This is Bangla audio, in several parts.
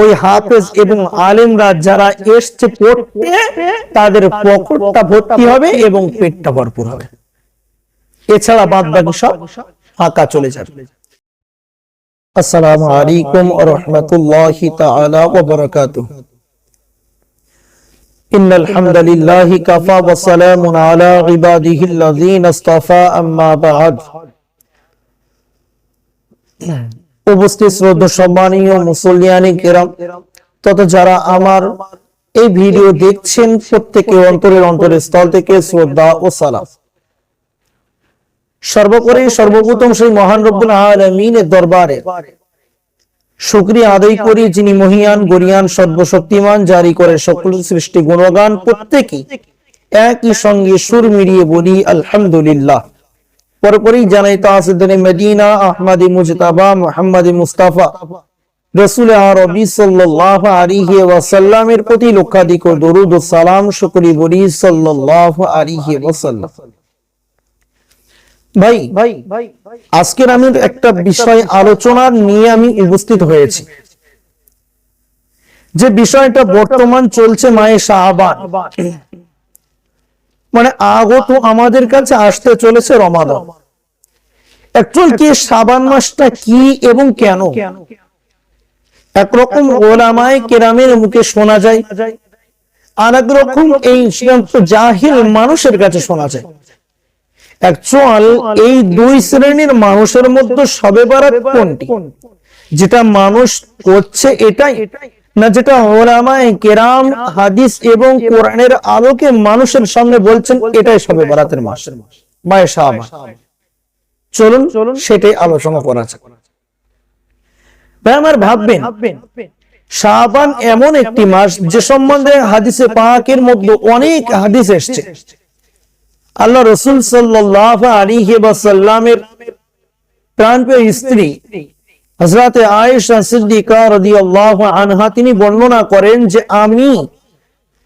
ওই হাফেজ এবং আলেমরা যারা এসছে পড়তে তাদের পকেটটা ভর্তি হবে এবং পেটটা ভরপুর হবে এছাড়া বাদ বাকি সব ফাঁকা চলে যাবে আসসালামু আলাইকুম ওয়া রাহমাতুল্লাহি তাআলা ওয়া বারাকাতুহু إن الحمد لله كفى وسلام على عباده الذين اصطفى أما بعد উপস্থিত শ্রদ্ধা সম্মানীয় মুসলিয়ানি কেরাম তত যারা আমার এই ভিডিও দেখছেন প্রত্যেকে অন্তরের অন্তরের স্থল থেকে শ্রদ্ধা ও সালাম। সর্বোপরি সর্বপ্রথম সেই মহান রব্বুল আলমিনের দরবারে শুক্রিয়া আদায় করি যিনি মহিয়ান, গরিয়ান, সর্বশক্তিমান, জারি করে সকল সৃষ্টি গুণগান প্রত্যেকে একই সঙ্গে সুর মিলিয়ে বলি, আলহামদুলিল্লাহ। পরপরই জানাই তাসিদ্দিন মদিনা, আহমদি মুজতাবা, মুহাম্মদ মুস্তাফা। রসুল আরবি সাল্লাল্লাহু আলাইহি ওয়াসাল্লামের প্রতি লক্ষাধিক দরুদ ও সালাম, শুকরি বলি সাল্লাল্লাহু আলাইহি ওয়াসাল্লাম। ভাই ভাই, আজকের আমি একটা বিষয় আলোচনা নিয়ে আমি উপস্থিত হয়েছি। যে বিষয়টা বর্তমান চলছে মায়ে শাহবান। মানে আগত আমাদের কাছে আসতে চলেছে রমাদান। অ্যাকচুয়াল কি শাবান মাসটা কি এবং কেন? একরকম ওলামায় কেরামের মুখে শোনা যায় আর একরকম এই সমস্ত জাহিল মানুষের কাছে শোনা যায়। অ্যাকচুয়াল এই দুই শ্রেণির মানুষের মধ্যে সবে বারাত কোনটি? যেটা মানুষ করছে এটাই। না যেটা ওলামায় কেরাম হাদিস এবং কোরআনের আলোকে মানুষের সামনে বলছেন এটাই সবে বারাতের মাস। মায়ের শাহবান চলুন সেটাই আলোচনা করা যাক। ভাই আমার ভাববেন শাহবান এমন একটি মাস যে সম্বন্ধে হাদিসে পাকের মধ্যে অনেক হাদিস এসছে। আল্লাহ রসুল সাল্লাহ সাল্লামের প্রাণপ্রিয় স্ত্রী হজরতে আয়েশা সিদ্দিকা রাদিয়াল্লাহু আনহা তিনি বর্ণনা করেন যে আমি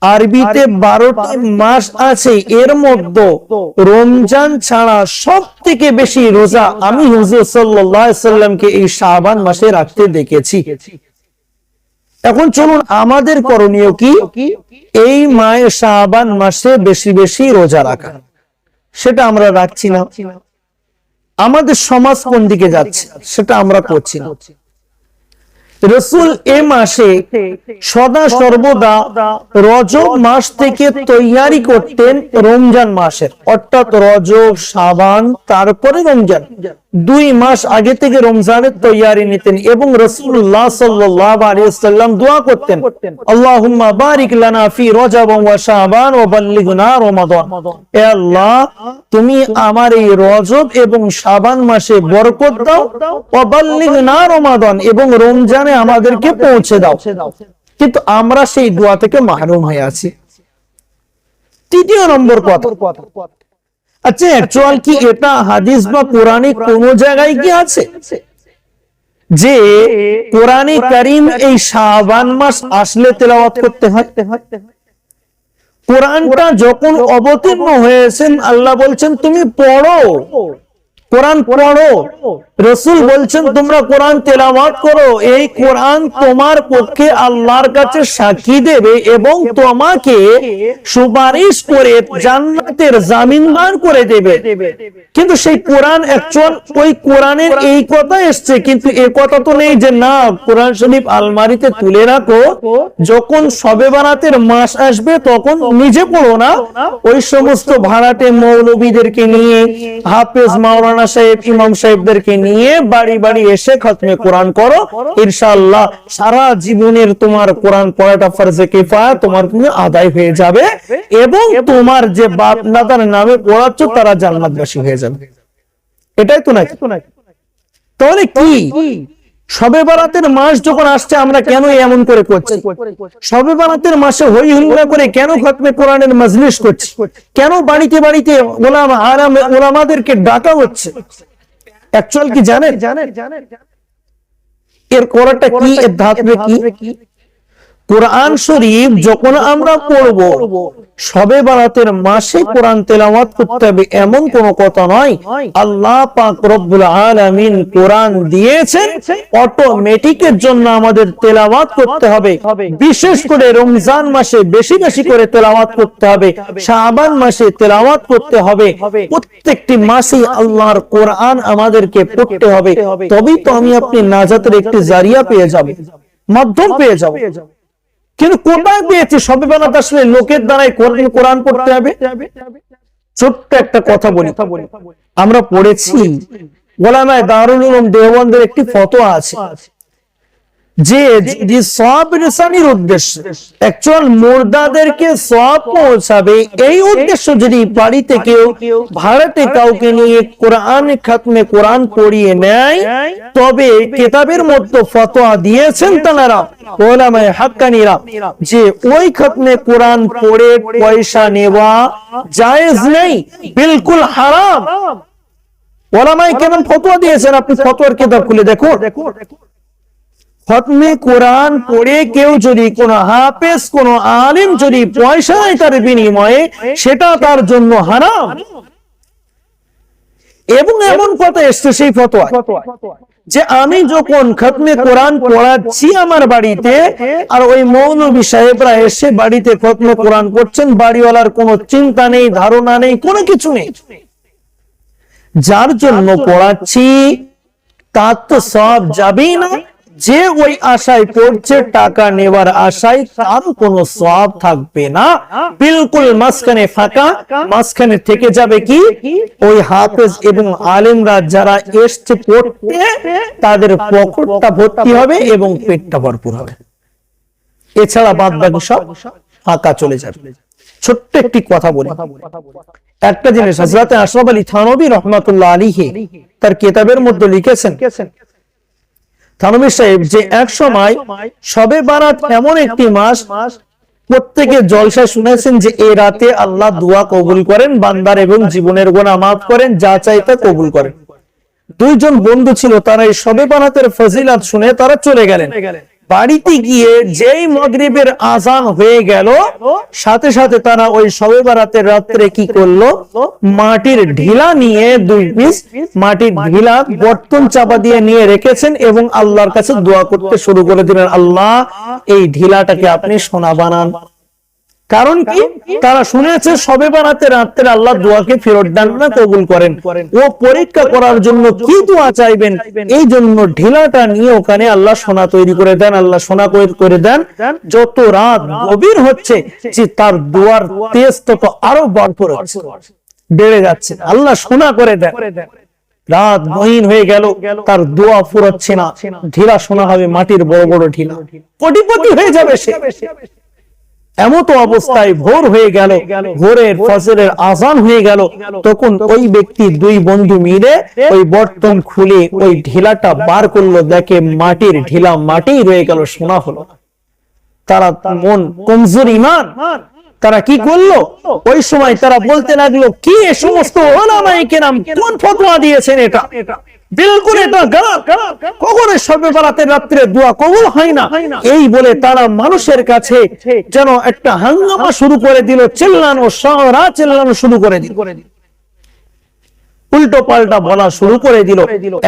আরবিতে বারোটি মাস আছে এর মধ্যে রমজান ছাড়া সব থেকে বেশি রোজা আমি হুজুর সাল্লাহ সাল্লামকে এই শাবান মাসে রাখতে দেখেছি। এখন চলুন আমাদের করণীয় কি? এই মায়ের শাবান মাসে বেশি বেশি রোজা রাখা। সেটা আমরা রাখছি না। আমাদের সমাজ কোন দিকে যাচ্ছে? সেটা আমরা করছি না। রসুল এ মাসে সদা সর্বদা রজব মাস থেকে তৈয়ারি করতেন রমজান মাসের। অর্থাৎ রজব সাবান তারপরে রমজান। দুই মাস আগে থেকে রমজানের তৈয়ারি নিতেন এবং রসুল্লাহ সাল্লাম দোয়া করতেন আল্লাহ, তুমি আমার এই রজব এবং মাসে বরকত দাও এবং রমজানে আমাদেরকে পৌঁছে দাও। কিন্তু আমরা সেই দোয়া থেকে মাহরুম হয়ে আছি। তৃতীয় নম্বর কথা আচ্ছা অ্যাকচুয়াল কি এটা হাদিস বা কোরআনে কোন জায়গায় কি আছে? যে কোরআনে করিম এই শাহবান মাস আসলে তেলাওয়াত করতে হয়। কোরআনটা যখন অবতীর্ণ হয়েছেন আল্লাহ বলছেন তুমি পড়ো। কোরআন পড়ো। রসুল বলছেন, তোমরা কোরআন তেলাওয়াত করো। এই কোরআন তোমার পক্ষে আল্লাহর কাছে সাক্ষী দেবে এবং তোমাকে সুপারিশ করে জান্নাতের জামিনদার করে দেবে। কিন্তু সেই কোরআন অ্যাকচুয়াল ওই কোরআনের এই কথা এসছে, কিন্তু এ কথা তো নেই যে, না, কোরআন শরীফ আলমারিতে তুলে রাখো। যখন সবে বারাতের মাস আসবে, তখন নিজে পড়ো না। ওই সমস্ত ভাড়াটে মৌলবীদেরকে নিয়ে, হাফেজ মাওলানা সাহেব, ইমাম সাহেবদেরকে নিয়ে বাড়ি বাড়ি এসে খতমে কোরআন করো। ইনশাআল্লাহ সারা জীবনের তোমার কোরআন পড়াটা ফরজে কিফায়া তোমার তুমি আদায় হয়ে যাবে এবং তোমার যে বাপ দাদার নামে পড়াচ্ছ তারা জান্নাতবাসী হয়ে যাবে। এটাই তো নাকি? তাহলে কি? সবে বারাতের মাস যখন আসছে আমরা কেন এমন করে করছি? সবে বারাতের মাসে হই হুল্লা করে কেন খতমে কোরআনের মজলিস করছি? কেন বাড়িতে বাড়িতে ওলামা আরাম ওলামাদেরকে ডাকা হচ্ছে? অ্যাকচুয়াল কি জানেন জানেন এর করাটা কি এর ধাপে কি কোরআন শরীফ যখন আমরা পড়ব, সবে বারাতের মাসে কোরআন তেলাওয়াত করতে হবে এমন কোন কথা নয়। আল্লাহ পাক রব্বুল আলামিন কোরআন দিয়েছেন অটোমেটিকের জন্য আমাদের তেলাওয়াত করতে হবে। বিশেষ করে রমজান মাসে বেশি বেশি করে তেলাওয়াত করতে হবে। শাবান মাসে তেলাওয়াত করতে হবে। প্রত্যেকটি মাসে আল্লাহর কোরআন আমাদেরকে পড়তে হবে। তবেই তো আমি আপনি নাজাতের একটি জারিয়া পেয়ে যাব, মাধ্যম পেয়ে যাব। কিন্তু কোথায় পেয়েছে সবে বেলাতে আসলে লোকের দ্বারাই কোরআন পড়তে হবে? ছোট্ট একটা কথা বলি। আমরা পড়েছি, ওলামায় দারুল উলুম দেওবন্দের একটি ফতোয়া আছে। যে সব উদ্দেশ্য মুর্দাদেরকে সব পৌঁছাবে, এই উদ্দেশ্য যদি বাড়িতে কেউ, ভারতে কাউকে নিয়ে কোরআন খাতমে কোরআন পড়িয়ে নেয়, তবে কেতাবের মধ্যে ফতোয়া দিয়েছেন তারা, ওলামায়ে হাক্কানিরা, যে ওই খাতমে কোরআন পড়ে পয়সা নেওয়া জায়েজ নেই, বিলকুল হারাম। ওলামায়ে কেমন ফতোয়া দিয়েছেন? আপনি ফতোয়ার কিতাব খুলে দেখুন। খতমে কোরআন পড়ে কেউ যদি কোন হাফেজ, কোন আলিম যদি পয়সা দেয় তার বিনিময়ে, সেটা তার জন্য হারাম। এবং এমন কথা এসছে সেই ফতোয়া যে আমি যখন খতমে কোরআন পড়াচ্ছি আমার বাড়িতে, আর ওই মৌলবী সাহেবরা এসে বাড়িতে খতমে কোরআন করছেন বাড়িওয়ালার কোনো চিন্তা নেই, ধারণা নেই, কোনো কিছু নেই। যার জন্য পড়াচ্ছি, তার তো সব যাবেই না। যে ওই আশায় পড়ছে টাকা নেবার আশায় তার কোনো সব থাকবে না। বিলকুল মাঝখানে ফাঁকা, মাঝখানে থেকে যাবে কি? ওই হাফেজ এবং আলেমরা যারা এসছে পড়তে, তাদের পকেটটা ভর্তি হবে এবং পেটটা ভরপুর হবে। এছাড়া বাদ বাকি সব ফাঁকা চলে যাবে। ছোট্ট একটি কথা বলি। একটা জিনিস হজরতে আশরাফ আলী থানবী রহমাতুল্লাহ আলীহে তার কেতাবের মধ্যে লিখেছেন থানবী সাহেব যে এক সময় সবে বারাত এমন একটি মাস প্রত্যেকে জলসা শুনেছেন যে এ রাতে আল্লাহ দোয়া কবুল করেন বান্দার এবং জীবনের গোনা মাফ করেন যা চাই তা কবুল করেন। দুইজন বন্ধু ছিল তারা এই সবে বানাতের ফজিলাত শুনে তারা চলে গেলেন। বাড়িতে গিয়ে যেই মগরিবের আজান হয়ে গেল, সাথে সাথে তারা ওই সবে বারাতের রাত্রে কি করল? মাটির ঢিলা নিয়ে দুই পিস মাটির ঢিলা বর্তন চাপা দিয়ে নিয়ে রেখেছেন এবং আল্লাহর কাছে দোয়া করতে শুরু করে দিলেন, আল্লাহ, এই ঢিলাটাকে আপনি সোনা বানান। কারণ কি? তারা শুনেছে সবে বানাতে রাত্রে আল্লাহ দোয়াকে ফেরত দেন না কবুল করেন। ও পরীক্ষা করার জন্য কি দোয়া চাইবেন? এই জন্য ঢিলাটা নিয়ে ওখানে আল্লাহ সোনা তৈরি করে দেন আল্লাহ সোনা করে দেন। যত রাত গভীর হচ্ছে যে তার দোয়ার তেজ তত আরও ভরপুর হচ্ছে। বেড়ে যাচ্ছে। আল্লাহ সোনা করে দেন। রাত গহীন হয়ে গেল তার দোয়া ফুরচ্ছে না। ঢিলা সোনা হবে মাটির বড় বড় ঢিলা। কোটিপতি হয়ে যাবে সে। এমত অবস্থায় ভোর হয়ে গেল ভোরের ফজরের আজান হয়ে গেল তখন ওই ব্যক্তি দুই বন্ধু মিলে ওই বর্তন খুলে ওই ঢিলাটা বার করল দেখে মাটির ঢিলা মাটি রয়ে গেল সোনা হলো। তারা মন কমজোর ইমান তারা কি করল? ওই সময় তারা বলতে লাগল কি এ সমস্ত ওলামায়ে কেরাম কোন ফতোয়া দিয়েছেন এটা? বিলকুল এটা গালাত সবে বেলাতে রাত্রে দোয়া কবুল হয় না। এই বলে তারা মানুষের কাছে যেন একটা হাঙ্গামা শুরু করে দিল চিল্লানো চিল্লানো শুরু করে দিল। উল্টো পাল্টা বলা শুরু করে দিল।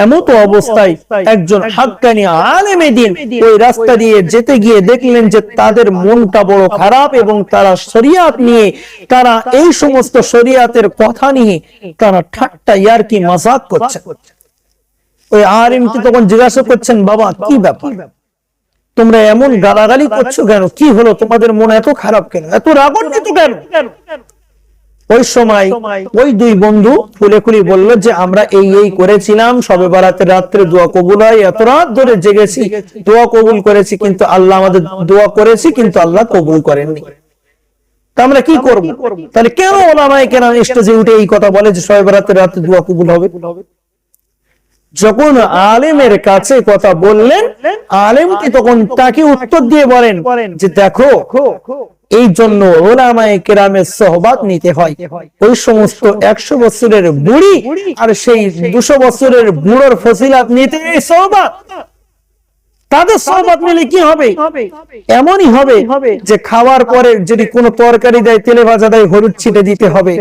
এমত অবস্থায় একজন হাক্কানি আলেমে দিন ওই রাস্তা দিয়ে যেতে গিয়ে দেখলেন যে তাদের মনটা বড় খারাপ এবং তারা শরিয়াত নিয়ে তারা এই সমস্ত শরিয়াতের কথা নিয়ে তারা ঠাট্টা ইয়ারকি মাজাক করছে। ওই আরিমকে তখন জিজ্ঞাসা করছেন বাবা কি ব্যাপার? তোমরা এমন গালাগালি করছ কেন? কি হলো? তোমাদের মন এত খারাপ কেন? এত রাগান্বিত কেন? ওই সময় ওই দুই বন্ধু খুলে খুলি বলল যে আমরা এই এই করেছিলাম সবে বারাতে রাত্রে দোয়া কবুল হয় এত রাত ধরে জেগেছি দোয়া কবুল করেছি কিন্তু আল্লাহ আমাদের দোয়া করেছি কিন্তু আল্লাহ কবুল করেননি। তা আমরা কি করব? তাহলে কেন ওলামায় কেন স্টেজে উঠে এই কথা বলে যে সবে বারাতে রাত্রে দোয়া কবুল হবে? যখন আলেমের কাছে কথা বললেন, আলেম কি তখন তাকে উত্তর দিয়ে বলেন যে দেখো এই জন্য ওলামায়ে কেরামের সহবাদ নিতে হয়। ওই সমস্ত একশো বছরের বুড়ি আর সেই দুশো বছরের বুড়োর ফসিলাত নিতে এই সহবাদ তাদের সহবত মিলে কি হবে? এমনই হবে যে খাওয়ার পরে যদি কোনো তরকারি দেয়, তেলে ভাজা দেয়, হলুদ ছিটে দিতে হবে।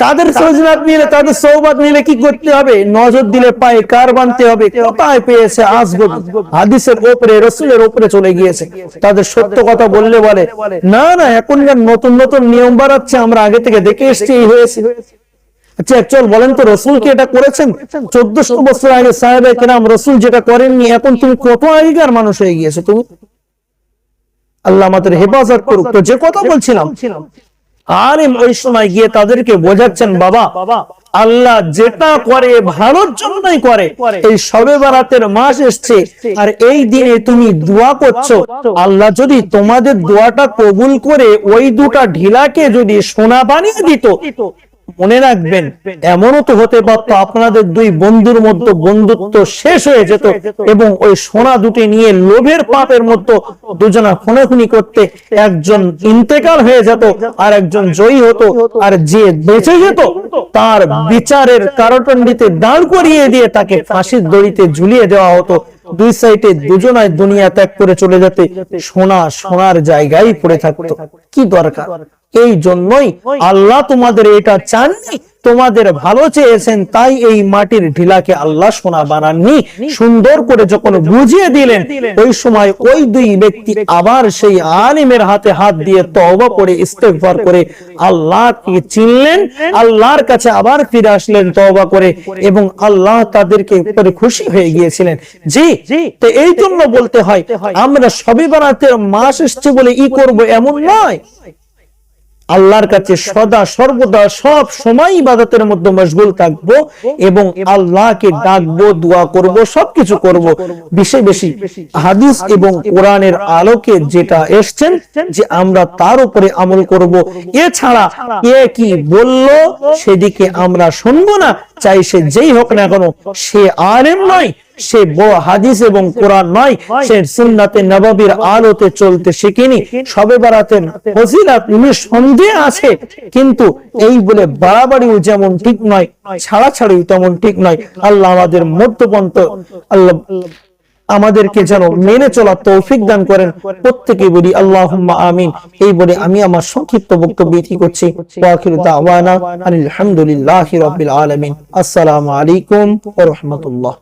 তাদের সজনাত নিলে তাদের সৌবাদ নিলে কি করতে হবে? নজর দিলে পায়ে কার বানতে হবে? কোথায় পেয়েছে আসব হাদিসের ওপরে রসুলের ওপরে চলে গিয়েছে। তাদের সত্য কথা বললে বলে না না এখনকার নতুন নতুন নিয়ম বাড়াচ্ছে আমরা আগে থেকে দেখে এসছি এই হয়েছে। আচ্ছা চল বলেন তো রসুল কি এটা করেছেন? চোদ্দশো বছর আগে সাহেব কেরাম রসুল যেটা করেননি এখন তুমি কত আগেকার মানুষ হয়ে গিয়েছো তুমি? আল্লাহ আমাদের হেফাজত করুক। তো যে কথা বলছিলাম আলিম ওই সময় গিয়ে তাদেরকে বোঝাচ্ছেন, বাবা, আল্লাহ যেটা করে ভালোর জন্যই করে। এই সবে বারাতের মাস এসছে, আর এই দিনে তুমি দোয়া করছ। আল্লাহ যদি তোমাদের দোয়াটা কবুল করে, ওই দুটা ঢিলাকে যদি সোনা বানিয়ে দিত মনে রাখবেন, এমনও তো হতে পারতো আপনাদের দুই বন্ধুর মধ্যে বন্ধুত্ব শেষ হয়ে যেত এবং ওই সোনা দুটি নিয়ে লোভের পাপের মধ্যে দুজনা খুনাখুনি করতে একজন ইন্তেকাল হয়ে যেত আর একজন জয়ী হতো। আর যে বেঁচে যেত, তার বিচারের কারটন্ডিতে দাঁড় করিয়ে দিয়ে তাকে ফাঁসির দড়িতে ঝুলিয়ে দেওয়া হতো। দুই সাইডে দুজনায় দুনিয়া ত্যাগ করে চলে যেতে সোনা সোনার জায়গায় পড়ে থাকতো। কি দরকার? এই জন্যই আল্লাহ তোমাদের এটা চাননি তোমাদের ভালো চেয়েছেন তাই এই মাটির ঢিলাকে আল্লাহ সোনা বানাননি। সুন্দর করে যখন বুঝিয়ে দিলেন ওই সময় ওই দুই ব্যক্তি আবার সেই আলিমের হাতে হাত দিয়ে তওবা করে ইস্তেগফার করে আল্লাহকে চিনলেন আল্লাহর কাছে আবার ফিরে আসলেন তওবা করে এবং আল্লাহ তাদেরকে উপরে খুশি হয়ে গিয়েছিলেন। জি তো এই জন্য বলতে হয় আমরা সবে বানাতে মাস এসছে বলে ই করব এমন নয়। আল্লাহর কাছে সদা, সর্বদা, সব সময় ইবাদতের মধ্যে মশগুল থাকব এবং আল্লাহকে ডাকবো, দোয়া করব, সবকিছু করব। বেশি বেশি হাদিস এবং কোরআনের আলোকে যেটা এসছেন যে আমরা তার উপরে আমল করব। এছাড়া কে কি বলল সেদিকে আমরা শুনব না। চাই সে যেই হোক না কেন, সে আলেম নয়। সে হাদিস এবং কোরআন নয়, সে সুন্নাতে নবাবির আলোতে চলতে শিখিনি, সবে বারাতের ফজিলাত সন্দেহ আছে, কিন্তু এই বলে বাড়াবাড়িও যেমন ঠিক নয়, ছাড়াছাড়িও তেমন ঠিক নয়। আল্লাহ আমাদের মধ্যপন্থ, আল্লাহ আমাদেরকে যেন মেনে চলার তৌফিক দান করেন, প্রত্যেকে বলি আল্লাহ আমিন। এই বলে আমি আমার সংক্ষিপ্ত বক্তব্য ইতি করছি। ওয়াখির দাওয়ানা আলহামদুলিল্লাহি আসসালামু আলাইকুম রাহমাতুল্লাহ।